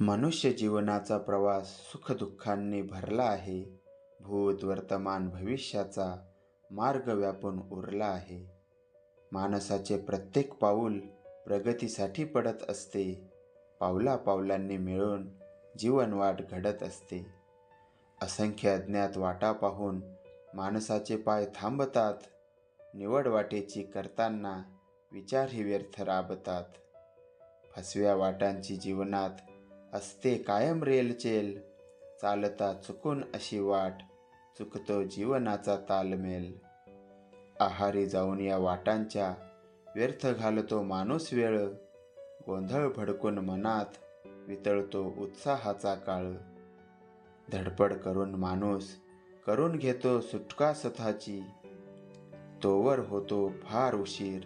मनुष्य जीवनाचा प्रवास सुखदुःखांनी भरला आहे. भूत वर्तमान भविष्याचा मार्ग व्यापून उरला आहे. माणसाचे प्रत्येक पाऊल प्रगतीसाठी पडत असते. पावला पावलांनी मिळून जीवनवाट घडत असते. असंख्य अज्ञात वाटा पाहून माणसाचे पाय थांबतात. निवड वाटेची करताना विचारही व्यर्थ राबतात. फसव्या वाटांची जीवनात असते कायम रेलचेल चालता चुकून अशी वाट चुकतो जीवनाचा तालमेल. आहारी जाऊन या वाटांच्या व्यर्थ घालतो माणूस वेळ. गोंधळ भडकून मनात वितळतो उत्साहाचा काळ. धडपड करून माणूस करून घेतो सुटका स्वतःची. तोवर होतो फार उशीर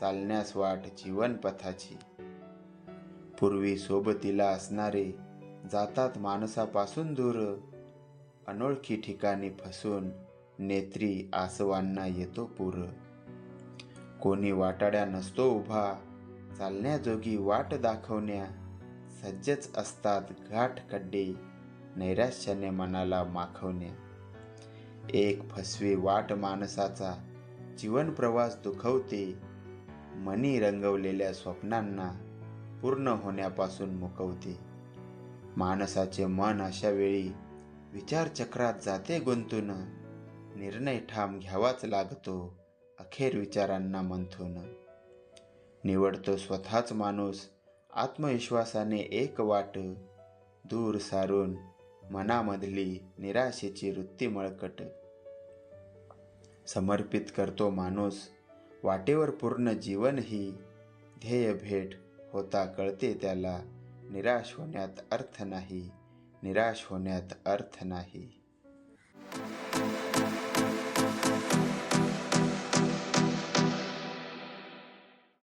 चालण्यास वाट जीवनपथाची. पूर्वी सोबतीला असणारे जातात माणसापासून दूर. अनोळखी ठिकाणी फसून नेत्री आसवांना येतो पूर. कोणी वाटाड्या नसतो उभा चालण्याजोगी वाट दाखवण्या सज्जच असतात घाट खड्डे नैराश्याने मनाला माखवण्या. एक फसवी वाट माणसाचा जीवन प्रवास दुखवते मनी रंगवलेल्या स्वप्नांना पूर्ण होण्यापासून मुकवते. माणसाचे मन अशा वेळी विचारचक्रात जाते गुंतून. निर्णय ठाम घ्यावाच लागतो अखेर विचारांना मंथून. निवडतो स्वतःच माणूस आत्मविश्वासाने एक वाट. दूर सारून मनामधली निराशेची वृत्ती मळकट. समर्पित करतो माणूस वाटेवर पूर्ण जीवनही. ध्येय भेट होता कळते त्याला. निराश होण्यात अर्थ नाही. निराश होण्यात अर्थ नाही.